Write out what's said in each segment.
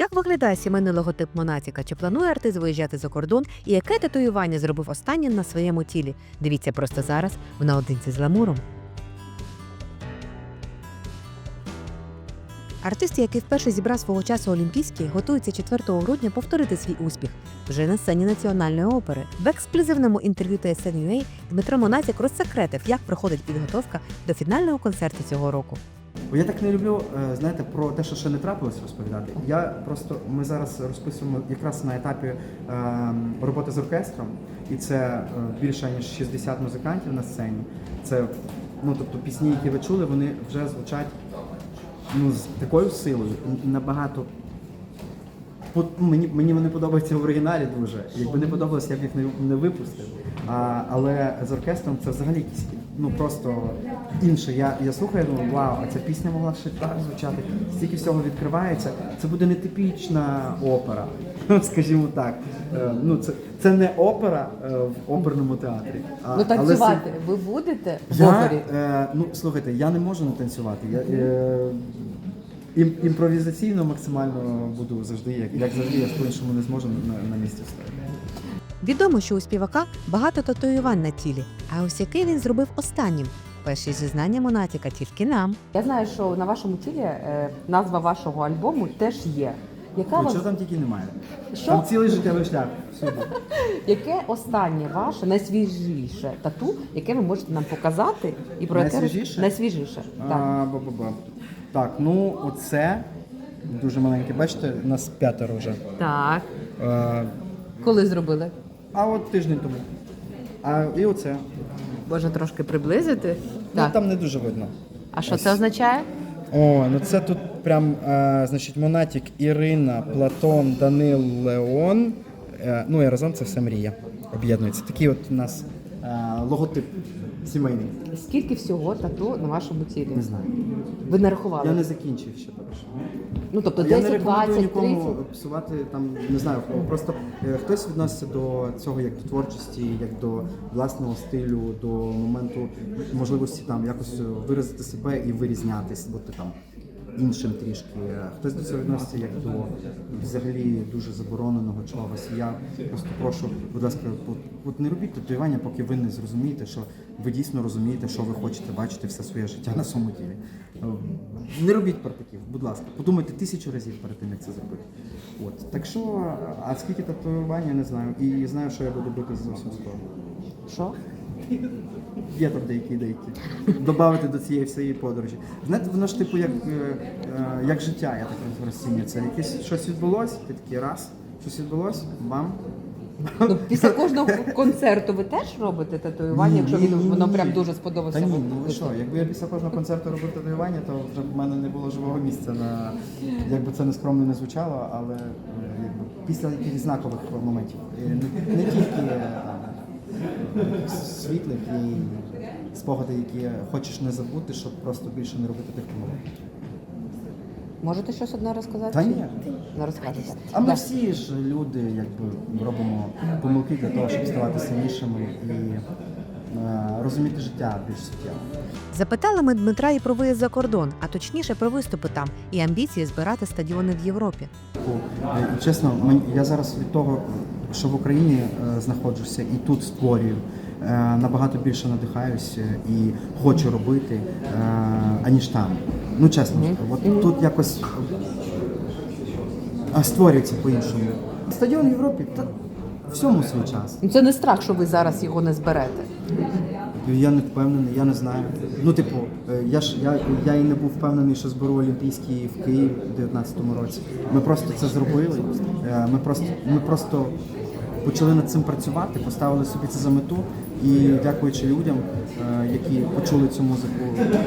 Як виглядає сімейний логотип Монатіка? Чи планує артист виїжджати за кордон? І яке татуювання зробив останнім на своєму тілі? Дивіться просто зараз в наодинці з ламуром. Артист, який вперше зібрав свого часу Олімпійський, готується 4 грудня повторити свій успіх вже на сцені національної опери. В ексклюзивному інтерв'ю TSN.ua Дмитро Монатік розсекретив, як проходить підготовка до фінального концерту цього року. Бо я так не люблю, е, знаєте, про те, що ще не трапилось розповідати. Я просто ми зараз розписуємо якраз на етапі е, роботи з оркестром, і це е, більше ніж 60 музикантів на сцені. Це ну тобто пісні, які ви чули, вони вже звучать ну з такою силою набагато. Ну, Мені, мені вони подобаються в оригіналі дуже. Якби не подобалося, я б їх не, не випустив. А, але з оркестром це взагалі якісь ну просто інше. Я, я слухаю, думаю, вау, а ця пісня могла ще так звучати. Стільки всього відкривається. Це буде не типічна опера, скажімо так. Е, Ну, це, це не опера е, в оперному театрі. А, Ну але танцювати ви будете в я, опері? е, ну слухайте, я не можу не танцювати. Я е, ім, імпровізаційно максимально буду завжди, як, як завжди, я ж по-іншому не зможу на, на місці встати. Відомо, що у співака багато татуювань на тілі. А ось який він зробив останнім? Перші зізнання Монатіка тільки нам. Я знаю, що на вашому тілі е, назва вашого альбому теж є. Яка Ну, вас, там тільки немає? Що? Там цілий життєвий шлях. Всюди. яке останнє ваше найсвіжіше тату, яке ви можете нам показати? І про яке Найсвіжіше? найсвіжіше. Так. А, ба-ба-ба. Так, ну оце дуже маленьке. Бачите, у нас п'ятеро вже. так. Е, Коли зробили? а от тиждень тому. А і оце. Може трошки приблизити? Ну там не дуже видно. А що це означає? О, ну це тут прям, е, значить, Монатік, Ірина, Платон, Данил, Леон. Е, ну і разом це все мрія. Об'єднується. Такий от у нас е, логотип сімейний. Скільки всього тату на вашому тілі? Не знаю. Ви не рахували? Я не закінчив ще поки що. Ну тобто я не 10, рекомендую 20, нікому 30? псувати там, не знаю, просто е, хтось відноситься до цього як до творчості, як до власного стилю, до моменту можливості там якось виразити себе і вирізнятись, бути там іншим трішки. Хтось до цього відноситься як до взагалі дуже забороненого чогось. Я просто прошу, будь ласка, от, не робіть татуювання, поки ви не зрозумієте, що ви дійсно розумієте, що ви хочете бачити все своє життя на своєму тілі. Е, Не робіть партаків, будь ласка, подумайте тисячу разів перед тим, як це зробити. От так що, а скільки татуювань, я не знаю. І знаю, що я буду бити зовсім скоро. Що? Є там деякі деякі. Добавити до цієї всієї подорожі. Знаєте, воно ж типу як, е, е, як життя, я так розцінюю. Це якесь щось відбулось, ти такий раз, щось відбулось, бам. Ну, після кожного концерту ви теж робите татуювання, якщо Ні, він- ні, воно ні. прям дуже сподобалося. Та ні, ну ви що, якби я після кожного концерту робив татуювання, то вже в мене не було живого місця на якби це нескромно не звучало, але е, якби після якихось знакових моментів. Не, не тільки е, світлих і спогади, які хочеш не забути, щоб просто більше не робити тих помилок. Можете щось одне розказати? Та ні. Не розкажете. А ми всі ж люди, якби робимо помилки для того, щоб ставати сильнішими і е, розуміти життя більш суттєво. Запитали ми Дмитра і про виїзд за кордон, а точніше про виступи там і амбіції збирати стадіони в Європі. Е, Чесно, мені- я зараз від того, що в Україні е, знаходжуся і тут створюю, е, набагато більше надихаюся і хочу робити, е, аніж там. Ну чесно, от тут якось створюється по-іншому. Стадіон в Європі, та всьому свій час. Ну, Це не страх, що ви зараз його не зберете. Я не впевнений, я не знаю. Ну, типу, е, я ж я, я і не був впевнений, що зберу Олімпійський в Києві у 19-му році. Ми просто це зробили. Е, Ми просто, ми просто почали над цим працювати, поставили собі це за мету. І дякуючи людям, е, які почули цю музику,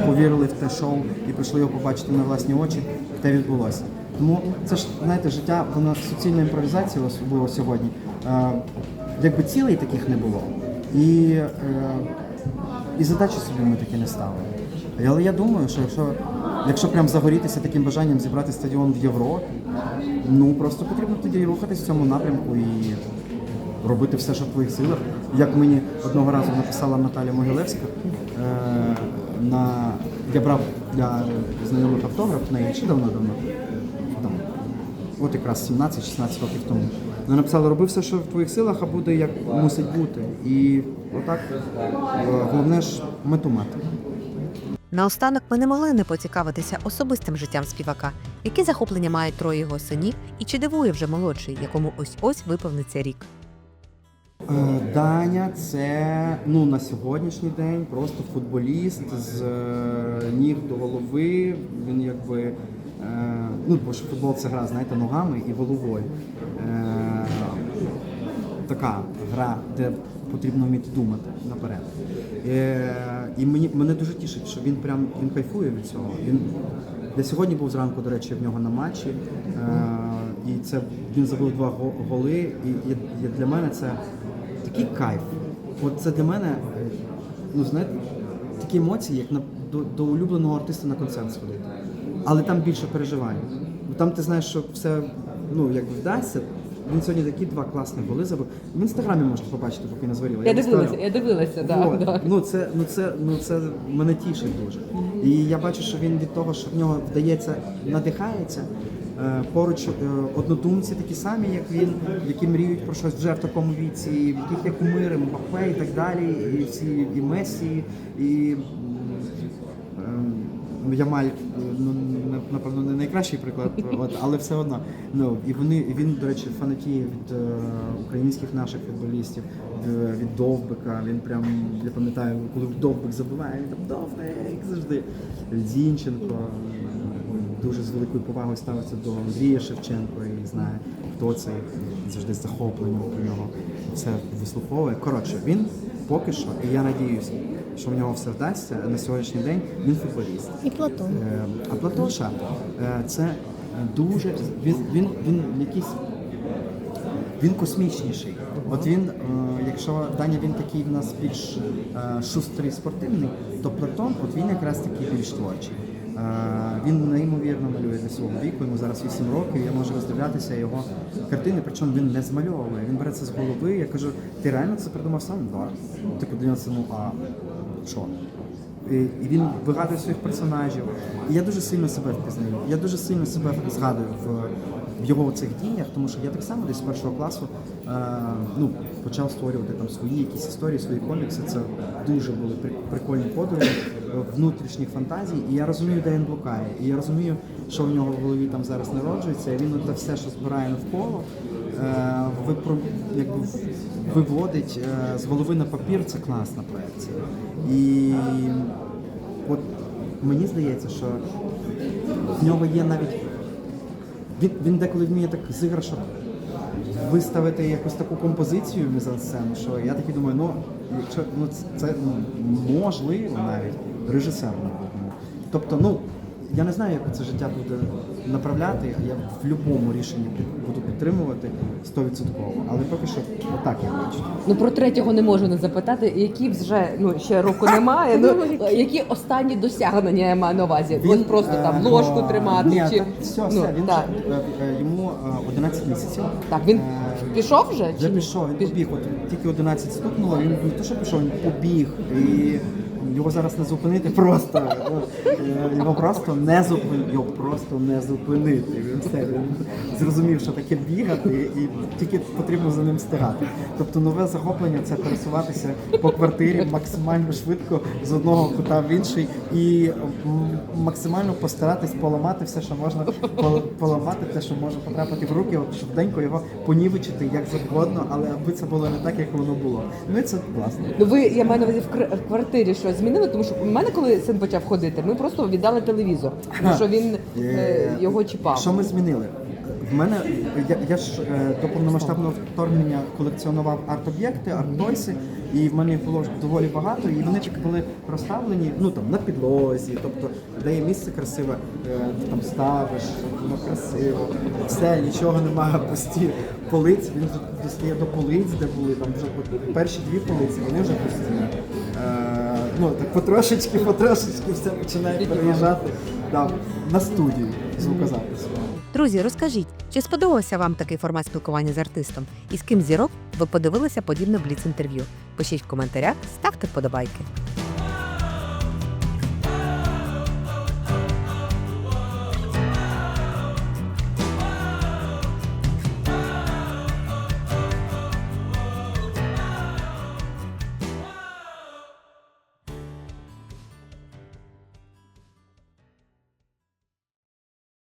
повірили в те шоу і прийшли його побачити на власні очі, те відбулося. Тому це ж знаєте, життя, воно суцільна імпровізація, особливо сьогодні. Якби цілей таких не було. І і задачі собі ми такі не ставили. Але я думаю, що якщо, якщо прям загорітися таким бажанням зібрати стадіон в Європі, ну просто потрібно тоді рухатись в цьому напрямку і робити все, що в твоїх силах. Як мені одного разу написала Наталя Могилевська, е, на, я брав для знайомих автограф в неї ще давно-давно. От якраз 17-16 років тому. Вона написала, роби все, що в твоїх силах, а буде як мусить бути. І отак е, головне ж мету мати. Наостанок ми не могли не поцікавитися особистим життям співака, які захоплення мають троє його синів, і чи дивує вже молодший, якому ось ось виповниться рік. Е, Даня це ну на сьогоднішній день просто футболіст з е, ніг до голови. Він якби ну бо ж футбол це гра, знаєте, ногами і головою. Така гра, де потрібно вміти думати наперед. Е, і мені мене дуже тішить, що він прям він кайфує від цього. Він я сьогодні був зранку, до речі, в нього на матчі. Е, і це він забив два голи. І, і, для мене це такий кайф. От це для мене, ну знаєте, такі емоції, як на до, до улюбленого артиста на концерт сходити. Але там більше переживань. Там ти знаєш, що все ну якби вдасться. Він сьогодні такі два голи забив. В інстаграмі можете побачити, поки не згоріло. Я виставляв. дивилася, я дивилася, да, Вот. да. Ну це ну це ну це мене тішить дуже. І я бачу, що він від того, що в нього вдається, надихається. Е, Поруч е, однодумці такі самі, як він, які мріють про щось вже в такому віці, в яких є кумири, Мбаппе і так далі, і всі і Месі, і Ямаль, ну напевно, не найкращий приклад, от, але все одно. Ну і вони він, до речі, фанатіє від е, українських наших футболістів, е, від Довбика. Він прям я пам'ятаю, коли Довбик забиває, він там Довбик завжди. Зінченко дуже з великою повагою ставиться до Андрія Шевченко і знає, хто це завжди з захопленням про нього це вислуховує. Коротше, він поки що, і я надіюся, що в нього все вдасться на сьогоднішній день. Він футболіст. І Платон. Е, А Платоша е, це дуже він, він, він якийсь він космічніший. От він, е, якщо Даня він такий в нас більш шустрий спортивний, то Платон, от він якраз такий більш творчий. Він неймовірно малює для свого віку, йому зараз 8 років, я можу роздивлятися його картини, причому він не змальовує, він бере це з голови. Я кажу, ти реально це придумав сам? Да. Типу для нього ну а що? І він вигадує своїх персонажів. І я дуже сильно себе впізнаю. Я дуже сильно себе згадую в, його цих діях, тому що я так само десь з першого класу е, ну, почав створювати там свої якісь історії, свої комікси. Це дуже були прикольні подорожі внутрішніх фантазій. І я розумію, де він блукає. І я розумію, що в нього в голові там зараз народжується. І він те все, що збирає навколо, е, випро, якби, виводить е, з голови на папір. Це класна проекція. І от мені здається, що в нього є навіть. Він, він деколи вміє так з іграшок виставити якусь таку композицію мізансцену, що я такий думаю, ну якщо ну це, ну, можливо навіть режисер майбутньому. Тобто, ну я не знаю, як це життя буде направляти. Я в будь-якому рішенні буду підтримувати 100%. Але поки що отак я бачу. Ну про третього не можу не запитати, які вже ну ще року немає. Ну які останні досягнення я маю на увазі? От просто там е, ложку ну, тримати Ні, чи так, все, ну. Він так. вже, е, е, йому е, 11 місяців. Так, він Е, пішов вже? Вже чи пішов, він Піш- побіг. От тільки 11 стукнуло, він не то, що пішов, він побіг. І його зараз не зупинити просто. Е, Його просто не зупинити. Його просто не зупинити. Він все він зрозумів, що таке бігати, і тільки потрібно за ним встигати. Тобто нове захоплення це пересуватися по квартирі максимально швидко з одного кута в інший і максимально постаратись поламати все, що можна пол- поламати, те, що може потрапити в руки, от швиденько його понівечити як завгодно, але аби це було не так, як воно було. Ну і це класно. Ну ви я маю на увазі в квартирі щось змінили, тому що у мене, коли син почав ходити, ми просто віддали телевізор, тому що він е, його чіпав. Що ми змінили? В мене я, я ж е, до повномасштабного вторгнення колекціонував арт-об'єкти, арт-тойси, і в мене їх було доволі багато, і вони були розставлені ну там на підлозі, тобто де є місце красиве, е, там ставиш, воно красиво, все, нічого немає, пусті полиць. Він вже достає до полиць, де були там вже перші дві полиці, вони вже пусті. Е, ну так потрошечки, потрошечки все починає переїжджати да, на студію звукозапису. Друзі, розкажіть, чи сподобався вам такий формат спілкування з артистом? І з ким зірок ви подивилися подібне бліц інтерв'ю? Пишіть в коментарях, ставте вподобайки.